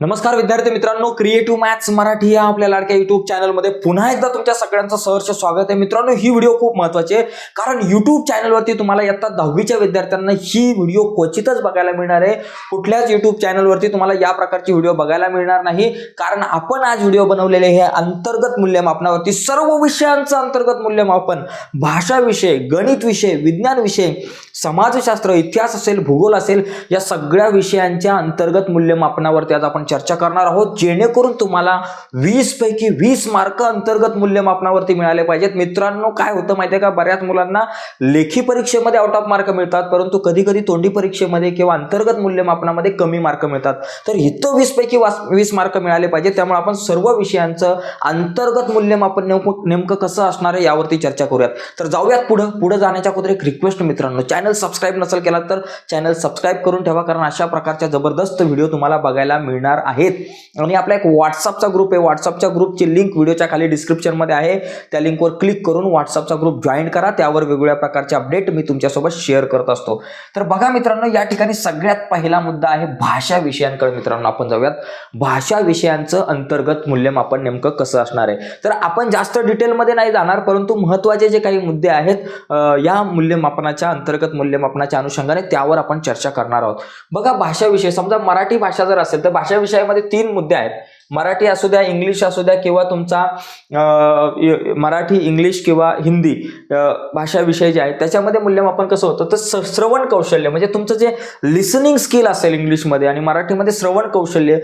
नमस्कार विद्यार्थी मित्रांनो क्रिएटिव्ह मॅथ्स मराठी या आपल्या लाडक्या युट्यूब चॅनलमध्ये पुन्हा एकदा तुमच्या सगळ्यांचं सहर्ष स्वागत आहे. मित्रांनो ही व्हिडिओ खूप महत्वाची आहे कारण युट्यूब चॅनलवरती तुम्हाला इयत्ता दहावीच्या विद्यार्थ्यांना ही व्हिडिओ क्वचितच बघायला मिळणार आहे. कुठल्याच युट्यूब चॅनलवरती तुम्हाला या प्रकारची व्हिडिओ बघायला मिळणार नाही कारण आपण आज व्हिडिओ बनवलेले हे अंतर्गत मूल्यमापनावरती सर्व विषयांचं अंतर्गत मूल्यमापन भाषा विषय गणित विषय विज्ञान विषय समाजशास्त्र इतिहास असेल भूगोल असेल या सगळ्या विषयांच्या अंतर्गत मूल्यमापनावरती आज आपण चर्चा करणार आहोत जेणेकरून तुम्हाला वीस पैकी वीस मार्क अंतर्गत मूल्यमापनावरती मिळाले पाहिजेत. मित्रांनो काय होतं माहितीये का? बऱ्याच मुलांना लेखी परीक्षेमध्ये आउट ऑफ मार्क मिळतात परंतु कधी कधी तोंडी परीक्षेमध्ये किंवा अंतर्गत मूल्यमापनामध्ये कमी मार्क मिळतात. तर इथं वीस पैकी वास- वीस मार्क मिळाले पाहिजे त्यामुळे आपण सर्व विषयांचं अंतर्गत मूल्यमापन नेमकं नेमकं कसं असणार आहे यावरती चर्चा करूयात. तर जाऊयात पुढं. पुढे जाण्याच्या अगोदर एक रिक्वेस्ट मित्रांनो. चॅनल सबस्क्राईब नसेल केला तर चॅनल सबस्क्राईब करून ठेवा कारण अशा प्रकारच्या जबरदस्त व्हिडिओ तुम्हाला बघायला मिळणार आहेत. आणि आपला एक व्हॉट्सअपचा ग्रुप आहे. व्हॉट्सअपच्या ग्रुपची लिंक व्हिडिओच्या खाली डिस्क्रिप्शनमध्ये आहे. त्या लिंकवर क्लिक करून व्हॉट्सअपचा ग्रुप जॉईन करा. त्यावर वेगवेगळ्या प्रकारचे अपडेट मी तुमच्यासोबत शेअर करत असतो. तर बघा मित्रांनो या ठिकाणी सगळ्यात पहिला मुद्दा आहे भाषा विषयांकडे मित्रांनो. आपण जाऊयात. भाषा विषयांचं अंतर्गत मूल्यमापन नेमकं कसं असणार आहे? तर आपण जास्त डिटेलमध्ये नाही जाणार परंतु महत्त्वाचे जे काही मुद्दे आहेत या मूल्यमापनाच्या अंतर्गत मूल्यमापनाच्या अनुषंगाने त्यावर आपण चर्चा करणार आहोत. बघा भाषा विषय. समजा मराठी भाषा जर असेल तर भाषा विषयामध्ये तीन मुद्दे आहेत. मराठी असू द्या इंग्लिश असू द्या किंवा तुमचा मराठी इंग्लिश किंवा हिंदी अं, भाषा विषय जे आहेत त्याच्यामध्ये मूल्यमापन कसं होतं? तर स- श्रवण कौशल्य म्हणजे तुमचं जे लिसनिंग स्किल असेल इंग्लिशमध्ये आणि मराठीमध्ये श्रवण कौशल्य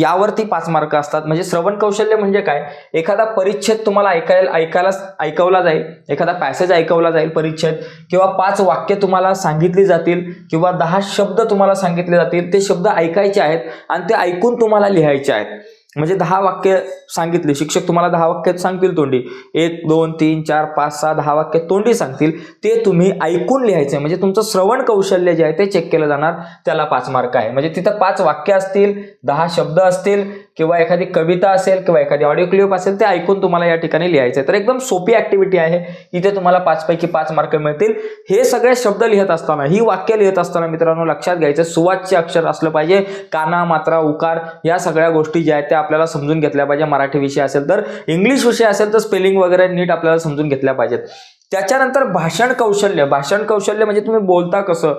यावरती पाच मार्क असतात. म्हणजे श्रवण कौशल्य म्हणजे काय? एखादा परिच्छेद तुम्हाला ऐकायला ऐकायला ऐकवला जाईल एखादा पॅसेज ऐकवला जाईल परिच्छेद किंवा पाच वाक्य तुम्हाला सांगितली जातील किंवा दहा शब्द तुम्हाला सांगितले जातील ते शब्द ऐकायचे आहेत आणि ते ऐकून तुम्हाला लिहायचे आहेत. म्हणजे दहा वाक्य सांगितली. शिक्षक तुम्हाला दहा वाक्य सांगतील तोंडी. एक दोन तीन चार पाच सहा दहा वाक्य तोंडी सांगतील. ते तुम्ही ऐकून लिहायचं. म्हणजे तुमचं श्रवण कौशल्य जे आहे ते चेक केलं जाणार. त्याला पाच मार्क आहे. म्हणजे तिथं पाच वाक्य असतील दहा शब्द असतील किंवा एखादी कविता असेल किंवा एखादी ऑडिओ क्लिप असेल ते ऐकून तुम्हाला या ठिकाणी लिहायचं आहे तर एकदम सोपी ऍक्टिव्हिटी आहे. इथे तुम्हाला पाच पैकी पाच मार्क मिळतील. हे सगळे शब्द लिहित असताना ही वाक्य लिहित असताना मित्रांनो लक्षात घ्यायचं सुवाच्य अक्षर असलं पाहिजे. काना मात्रा उकार या सगळ्या गोष्टी ज्या आहेत त्या आपल्याला समजून घेतल्या पाहिजे. मराठी विषय असेल तर इंग्लिश विषय असेल तर स्पेलिंग वगैरे नीट आपल्याला समजून घेतल्या पाहिजेत. त्याच्यानंतर भाषण कौशल्य. भाषण कौशल्य म्हणजे तुम्ही बोलता कसं?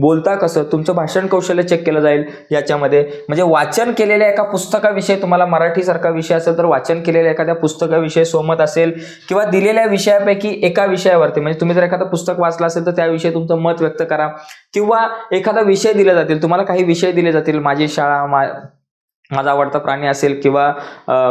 बोलता कसं? तुमचं भाषण कौशल्य चेक केलं जाईल याच्यामध्ये. म्हणजे वाचन केलेल्या एका पुस्तकाविषयी तुम्हाला मराठीसारखा विषय असेल तर वाचन केलेल्या एखाद्या पुस्तकाविषयी सोमत असेल किंवा दिलेल्या विषयापैकी एका विषयावरती. म्हणजे तुम्ही जर एखादं पुस्तक वाचलं असेल तर त्याविषयी तुमचं मत व्यक्त करा. किंवा एखादा विषय दिला जातील. तुम्हाला काही विषय दिले जातील. माझी शाळा मा माझा आवडता प्राणी असेल किंवा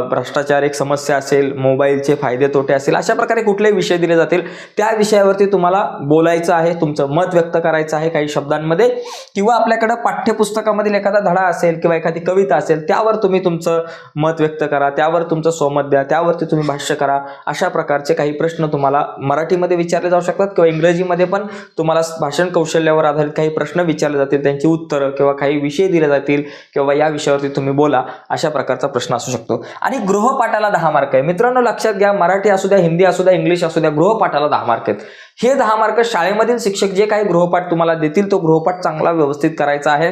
भ्रष्टाचार एक समस्या असेल मोबाईलचे फायदे तोटे असेल अशा प्रकारे कुठलेही विषय दिले जातील त्या विषयावरती तुम्हाला बोलायचं आहे तुमचं मत व्यक्त करायचं आहे काही शब्दांमध्ये किंवा आपल्याकडं पाठ्यपुस्तकामधील एखादा धडा असेल किंवा एखादी कविता असेल त्यावर तुम्ही तुमचं मत व्यक्त करा त्यावर तुमचं स्वमत द्या त्यावरती तुम्ही भाष्य करा अशा प्रकारचे काही प्रश्न तुम्हाला मराठीमध्ये विचारले जाऊ शकतात किंवा इंग्रजीमध्ये पण तुम्हाला भाषण कौशल्यावर आधारित काही प्रश्न विचारले जातील त्यांची उत्तरं किंवा काही विषय दिले जातील किंवा या विषयावरती तुम्ही बोला अशा प्रकारचा प्रश्न असू शकतो. आणि गृहपाठाला दहा मार्क आहे. मित्रांनो लक्षात घ्या मराठी असू द्या हिंदी असू द्या इंग्लिश असू द्या गृहपाठाला दहा मार्क आहेत. हे दहा मार्क शाळेमधील शिक्षक जे काही गृहपाठ तुम्हाला देतील तो गृहपाठ चांगला व्यवस्थित करायचा आहे.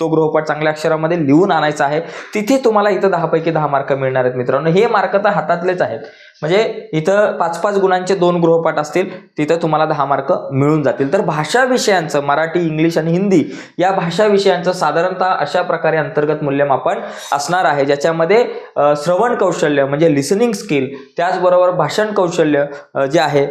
तो गृहपाठ चांगल्या अक्षरामध्ये लिहून आणायचा आहे. तिथे तुम्हाला इथं दहा पैकी दहा मार्क मिळणार आहेत मित्रांनो. हे मार्क तर हातातलेच आहेत. म्हणजे इथं पाच पाच गुणांचे दोन गृहपाठ असतील तिथं तुम्हाला दहा मार्क मिळून जातील. तर भाषा विषयांचं मराठी इंग्लिश आणि हिंदी या भाषा विषयांचं साधारणतः अशा प्रकारे अंतर्गत मूल्यमापन असणार आहे ज्याच्यामध्ये श्रवण कौशल्य म्हणजे लिसनिंग स्किल त्याचबरोबर भाषण कौशल्य जे आहे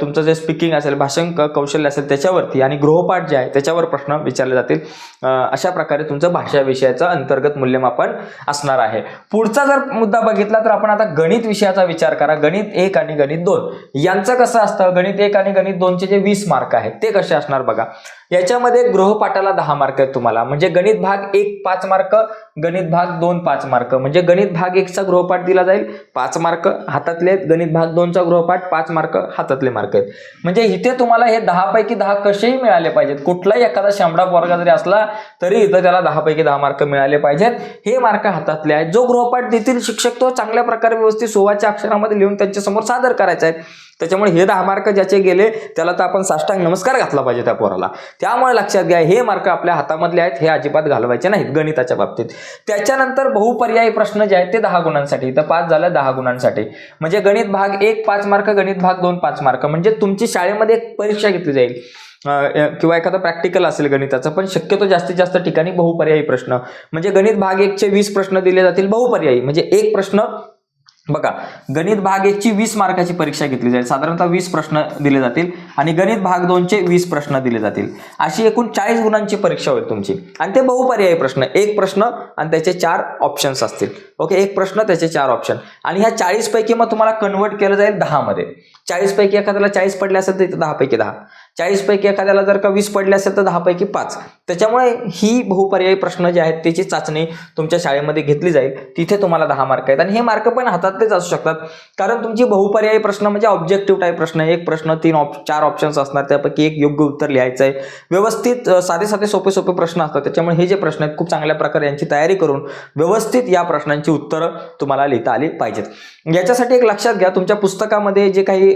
तुमचं जे स्पीकिंग असेल भाषण कौशल्य असेल त्याच्यावरती आणि गृहपाठ जे आहे त्याच्यावर प्रश्न विचारले जातील. अशा प्रकारे तुमचं भाषा विषयाचं अंतर्गत मूल्यमापन असणार आहे. पुढचा जर मुद्दा बघितला तर आपण आता गणित विषयाचा विचार करा. गणित एक आणि गणित दोन. यांचं कसं असतं? गणित एक आणि गणित दोनचे जे वीस मार्क आहेत ते कसे असणार बघा. याच्यामध्ये गृहपाठाला दहा मार्क आहेत तुम्हाला. म्हणजे गणित भाग एक पाच मार्क गणित भाग दोन पाच मार्क. म्हणजे गणित भाग एकचा गृहपाठ दिला जाईल पाच मार्क हातातले आहेत. गणित भाग दोनचा गृहपाठ पाच मार्क हातात. भारतातले मार्क आहेत. म्हणजे इथे तुम्हाला हे दहा पैकी दहा कसेही मिळाले पाहिजेत. कुठलाही एखादा शामडा वर्ग जरी असला तरी इथं त्याला दहा पैकी दहा मार्क मिळाले पाहिजेत. हे मार्क हातातले आहेत. जो गृहपाठ देतील शिक्षक तो चांगल्या प्रकारे व्यवस्थित सोवाच्या अक्षरामध्ये लिहून त्यांच्यासमोर सादर करायचा आहे. त्याच्यामुळे हे दहा मार्क ज्याचे गेले त्याला तर आपण साष्टांग नमस्कार घातला पाहिजे त्या पोराला. त्यामुळे लक्षात घ्या हे मार्क आपल्या हातामधले आहेत हे अजिबात घालवायचे नाहीत गणिताच्या बाबतीत. त्याच्यानंतर बहुपर्यायी प्रश्न जे आहेत ते दहा गुणांसाठी तर पाच झालं दहा गुणांसाठी. म्हणजे गणित भाग एक पाच मार्क गणित भाग दोन पाच मार्क. म्हणजे तुमची शाळेमध्ये एक परीक्षा घेतली जाईल. किंवा एखादा प्रॅक्टिकल असेल गणिताचं पण शक्यतो जास्तीत जास्त ठिकाणी बहुपर्यायी प्रश्न. म्हणजे गणित भाग एकचे वीस प्रश्न दिले जातील बहुपर्यायी. म्हणजे एक प्रश्न बघा गणित भाग एकची वीस मार्काची परीक्षा घेतली जाईल. साधारणतः वीस प्रश्न दिले जातील आणि गणित भाग दोनचे वीस प्रश्न दिले जातील. अशी एकूण चाळीस गुणांची परीक्षा होईल तुमची. आणि ते बहुपर्यायी प्रश्न एक प्रश्न आणि त्याचे चार ऑप्शन्स असतील. ओके एक प्रश्न त्याचे चार ऑप्शन आणि ह्या चाळीसपैकी मग तुम्हाला कन्वर्ट केलं जाईल दहामध्ये चाळीस पैकी एखाद्याला चाळीस पडले असेल तर दहापैकी दहा. चाळीसपैकी एखाद्याला जर का वीस पडले असेल तर दहापैकी पाच. त्याच्यामुळे ही बहुपर्यायी प्रश्न जे आहेत त्याची चाचणी तुमच्या शाळेमध्ये घेतली जाईल. तिथे तुम्हाला दहा मार्क आहेत. आणि हे मार्क पण हातातलेच असू शकतात. कारण तुमची बहुपर्यायी प्रश्न म्हणजे ऑब्जेक्टिव्ह टाईप प्रश्न आहे. एक प्रश्न तीन ऑप चार ऑप्शन्स असणार. त्यापैकी एक योग्य उत्तर लिहायचं आहे व्यवस्थित साधे साधे सोपे सोपे प्रश्न असतात. त्याच्यामुळे हे जे प्रश्न आहेत खूप चांगल्या प्रकारे यांची तयारी करून व्यवस्थित या प्रश्नांची उत्तरं तुम्हाला लिहिता आली पाहिजेत. याच्यासाठी एक लक्षात घ्या. तुमच्या पुस्तकामध्ये जे काही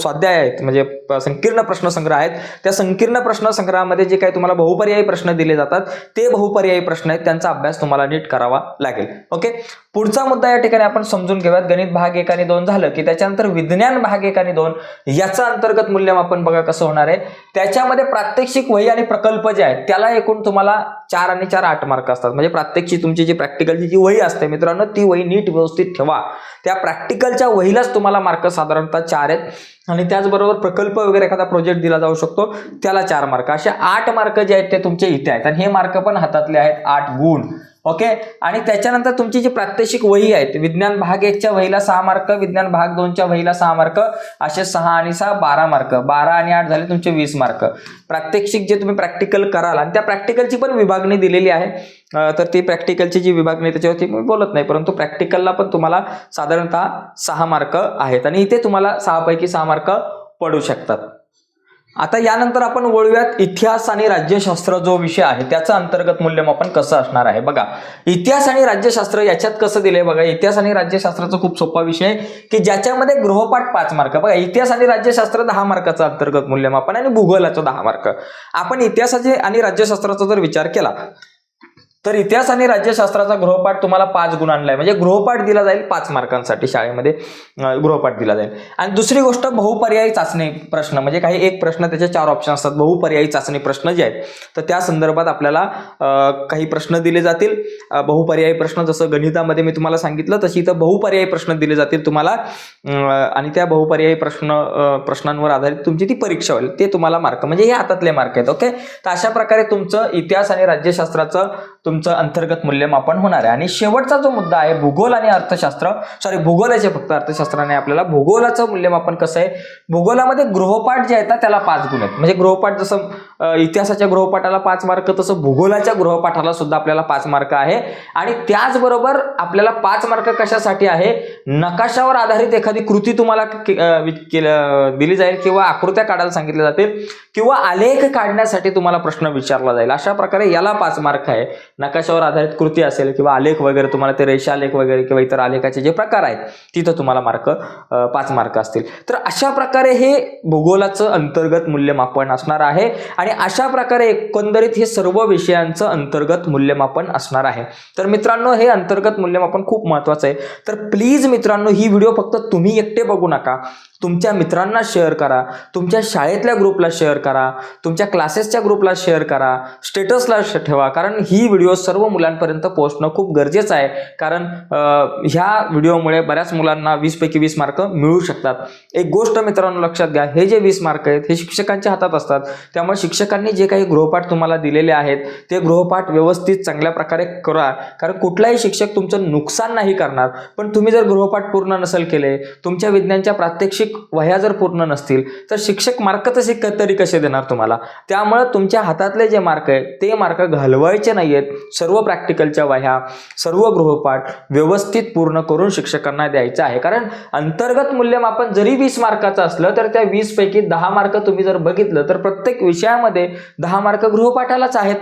स्वाध्याय आहेत म्हणजे संकीर्ण संकीर्ण प्रश्नसंग्रह आहेत. त्या संकीर्ण प्रश्नसंग्रहामध्ये जे काही तुम्हाला बहुपर्यायी प्रश्न दिले जातात ते बहुपर्यायी प्रश्न आहेत. त्यांचा अभ्यास तुम्हाला नीट करावा लागेल. ओके? पुढचा मुद्दा या ठिकाणी आपण समजून घेऊयात. गणित भाग एक आणि दोन झालं की त्याच्यानंतर विज्ञान भाग एक आणि दोन याचं अंतर्गत मूल्यमापन बघा कसं होणार आहे. त्याच्यामध्ये प्रात्यक्षिक वही आणि प्रकल्प जे आहेत त्याला एकूण तुम्हाला चार आणि चार आठ मार्क असतात. म्हणजे प्रात्यक्षिक तुमची जी प्रॅक्टिकलची जी वही असते मित्रांनो ती वही नीट व्यवस्थित ठेवा. त्या प्रॅक्टिकलच्या वहीलाच तुम्हाला मार्क साधारणतः चार आहेत. आणि त्याचबरोबर प्रकल्प वगैरे एखादा प्रोजेक्ट दिला जाऊ शकतो त्याला चार मार्क. असे आठ मार्क जे आहेत ते तुमचे इथे आहेत. आणि हे मार्क पण हातातले आहेत आठ गुण. ओके? आणि त्याच्यानंतर तुमची जी प्रात्यक्षिक वही आहेत विज्ञान भाग एकच्या वहीला सहा मार्क विज्ञान भाग दोनच्या वहीला सहा मार्क असे सहा आणि सहा बारा मार्क. बारा आणि आठ झाले तुमचे वीस मार्क. प्रात्यक्षिक जे तुम्ही प्रॅक्टिकल कराल आणि त्या प्रॅक्टिकलची पण विभागणी दिलेली आहे. तर ती प्रॅक्टिकलची जी विभागणी त्याच्यावरती मी बोलत नाही परंतु प्रॅक्टिकलला पण तुम्हाला साधारणतः सहा मार्क आहेत. आणि इथे तुम्हाला सहापैकी सहा मार्क पडू शकतात. आता यानंतर आपण वळूयात इतिहास आणि राज्यशास्त्र जो विषय आहे त्याचं अंतर्गत मूल्यमापन कसं असणार आहे? बघा इतिहास आणि राज्यशास्त्र याच्यात कसं दिलंय बघा? इतिहास आणि राज्यशास्त्राचा खूप सोपा विषय आहे की ज्याच्यामध्ये गृहपाठ पाच मार्क बघा इतिहास आणि राज्यशास्त्र दहा मार्काचं अंतर्गत मूल्यमापन आणि भूगोलाचं दहा मार्क. आपण इतिहासाचे आणि राज्यशास्त्राचा जर विचार केला तर इतिहास आणि राज्यशास्त्राचा गृहपाठ तुम्हाला पाच गुणांना आहे म्हणजे गृहपाठ दिला जाईल पाच मार्कांसाठी शाळेमध्ये गृहपाठ दिला जाईल. आणि दुसरी गोष्ट बहुपर्यायी चाचणी प्रश्न. म्हणजे काही एक प्रश्न त्याचे चार ऑप्शन असतात. बहुपर्यायी चाचणी प्रश्न जे आहेत तर त्या संदर्भात आपल्याला काही प्रश्न दिले जातील. बहुपर्यायी प्रश्न जसं गणितामध्ये मी तुम्हाला सांगितलं तशी इथं बहुपर्यायी प्रश्न दिले जातील तुम्हाला. आणि त्या बहुपर्यायी प्रश्न प्रश्नांवर आधारित तुमची ती परीक्षा होईल. ते तुम्हाला मार्क म्हणजे हे हातातले मार्क आहेत ओके तर अशा प्रकारे तुमचं इतिहास आणि राज्यशास्त्राचं तुम तुमचं अंतर्गत मूल्यमापन होणार आहे. आणि शेवटचा जो मुद्दा आहे भूगोल आणि अर्थशास्त्र. सॉरी भूगोलाचे फक्त अर्थशास्त्राने आपल्याला. भूगोलाचं मूल्यमापन कसं आहे? भूगोलामध्ये गृहपाठ जे आहेत ना त्याला पाच गुण आहेत. म्हणजे गृहपाठ जसं इतिहासाच्या गृहपाठाला पाच मार्क तसं भूगोलाच्या गृहपाठाला सुद्धा आपल्याला पाच मार्क आहे. आणि त्याचबरोबर आपल्याला पाच मार्क कशासाठी आहे? नकाशावर आधारित एखादी कृती तुम्हाला दिली जाईल किंवा आकृत्या काढायला सांगितल्या जातील किंवा आलेख काढण्यासाठी तुम्हाला प्रश्न विचारला जाईल. अशा प्रकारे याला पाच मार्क आहे. नकाशावर आधारित कृती असेल किंवा आलेख वगैरे तुम्हाला ते रेषालेख वगैरे किंवा इतर आलेखाचे जे प्रकार आहेत तिथं तुम्हाला मार्क पाच मार्क असतील. तर अशा प्रकारे हे भूगोलाचं अंतर्गत मूल्यमापन असणार आहे आणि अशा प्रकारे एकंदरीत हे सर्व विषयांचं अंतर्गत मूल्यमापन असणार आहे. तर मित्रांनो हे अंतर्गत मूल्यमापन खूप महत्वाचं आहे. तर प्लीज मित्रांनो ही व्हिडिओ फक्त तुम्ही एकटे बघू नका. तुमच्या मित्रांना शेअर करा तुमच्या शाळेतल्या ग्रुपला शेअर करा तुमच्या क्लासेसच्या ग्रुपला शेअर करा स्टेटसला ठेवा कारण ही व्हिडिओ सर्व मुलांपर्यंत पोहोचणं खूप गरजेचं आहे. कारण ह्या व्हिडिओमुळे बऱ्याच मुलांना वीसपैकी वीस मार्क मिळू शकतात. एक गोष्ट मित्रांनो लक्षात घ्या हे जे वीस मार्क आहेत हे शिक्षकांच्या हातात असतात. त्यामुळे शिक्षकांनी जे काही गृहपाठ तुम्हाला दिलेले आहेत ते गृहपाठ व्यवस्थित चांगल्या प्रकारे करा. कारण कुठलाही शिक्षक तुमचं नुकसान नाही करणार. पण तुम्ही जर गृहपाठ पूर्ण नसेल केले तुमच्या विज्ञानच्या प्रात्यक्षिक वह्या जर पूर्ण नसतील तर शिक्षक मार्क तसे तरी कसे देणार तुम्हाला? त्यामुळे तुमच्या हातातले जे मार्क आहेत ते मार्क घालवायचे नाही आहेत सर्व प्रॅक्टिकलच्या वह्या सर्व गृहपाठ व्यवस्थित पूर्ण करून शिक्षकांना द्यायचं आहे. कारण अंतर्गत मूल्यमापन जरी वीस मार्काचं असलं तर त्या वीस पैकी दहा मार्क तुम्ही जर बघितलं तर प्रत्येक विषयामध्ये दहा मार्क गृहपाठालाच आहेत.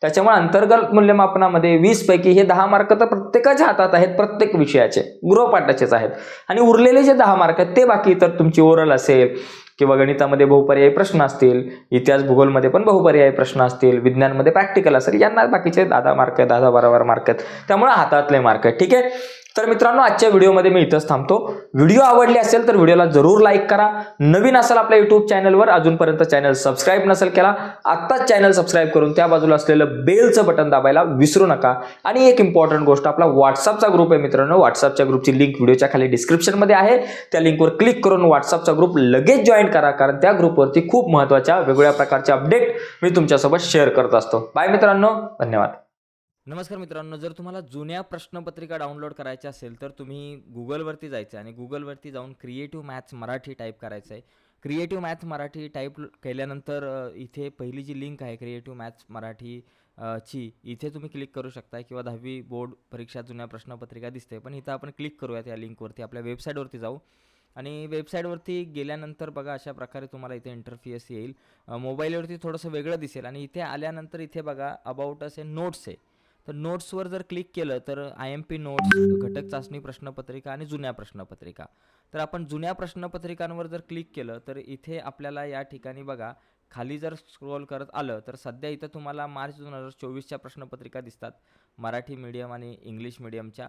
त्याच्यामुळे अंतर्गत मूल्यमापनामध्ये वीस पैकी हे दहा मार्क तर प्रत्येकाच्या हातात आहेत प्रत्येक विषयाचे गृहपाठाचेच आहेत. आणि उरलेले जे दहा मार्क आहेत ते बाकी तर तुमची ओरल असेल किंवा गणितामध्ये बहुपर्यायी प्रश्न असतील इतिहास भूगोलमध्ये पण बहुपर्यायी प्रश्न असतील विज्ञानमध्ये प्रॅक्टिकल असेल यांना बाकीचे दहा दहा मार्क आहेत दहा दहा बारा बारा मार्क आहेत त्यामुळे हातातले मार्क आहेत. ठीक आहे? तर मित्रांनो आजच्या व्हिडिओमध्ये मी इथंच थांबतो. व्हिडिओ आवडली असेल तर व्हिडिओला जरूर लाईक करा. नवीन असेल आपल्या युट्यूब चॅनलवर अजूनपर्यंत चॅनल सबस्क्राईब नसेल केला आत्ताच चॅनल सबस्क्राईब करून त्या बाजूला असलेलं बेलचं बटन दाबायला विसरू नका. आणि एक इम्पॉर्टंट गोष्ट आपला व्हॉट्सअपचा ग्रुप आहे मित्रांनो. व्हॉट्सअपच्या ग्रुपची लिंक व्हिडिओच्या खाली डिस्क्रिप्शनमध्ये आहे. त्या लिंकवर क्लिक करून व्हॉट्सअपचा ग्रुप लगेच जॉईन करा कारण त्या ग्रुपवरती खूप महत्त्वाच्या वेगवेगळ्या प्रकारचे अपडेट मी तुमच्यासोबत शेअर करत असतो. बाय मित्रांनो. धन्यवाद. नमस्कार मित्रांनो जर तुम्हाला जुन्या प्रश्नपत्रिका डाउनलोड करायच्या असेल तर तुम्ही गुगलवरती जायचं आहे आणि गुगलवरती जाऊन क्रिएटिव्ह मॅथ्स मराठी टाईप करायचं आहे. क्रिएटिव्ह मॅथ्स मराठी टाईप केल्यानंतर इथे पहिली जी लिंक आहे क्रिएटिव्ह मॅथ्स मराठी ची इथे तुम्ही क्लिक करू शकता किंवा दहावी बोर्ड परीक्षा जुन्या प्रश्नपत्रिका दिसते पण इथं आपण क्लिक करूयात या लिंकवरती आपल्या वेबसाईटवरती जाऊ. आणि वेबसाईटवरती गेल्यानंतर बघा अशा प्रकारे तुम्हाला इथे इंटरफियस येईल. मोबाईलवरती थोडंसं वेगळं दिसेल आणि इथे आल्यानंतर इथे बघा अबाउट असे नोट्स आहे. तर नोट्सवर जर क्लिक केलं तर आय एम पी नोट्स घटक चाचणी प्रश्नपत्रिका आणि जुन्या प्रश्नपत्रिका. तर आपण जुन्या प्रश्नपत्रिकांवर जर क्लिक केलं तर इथे आपल्याला या ठिकाणी बघा खाली जर स्क्रोल करत आलं तर सध्या इथं तुम्हाला मार्च दोन हजार चोवीसच्या प्रश्नपत्रिका दिसतात. मराठी मीडियम आणि इंग्लिश मीडियमच्या.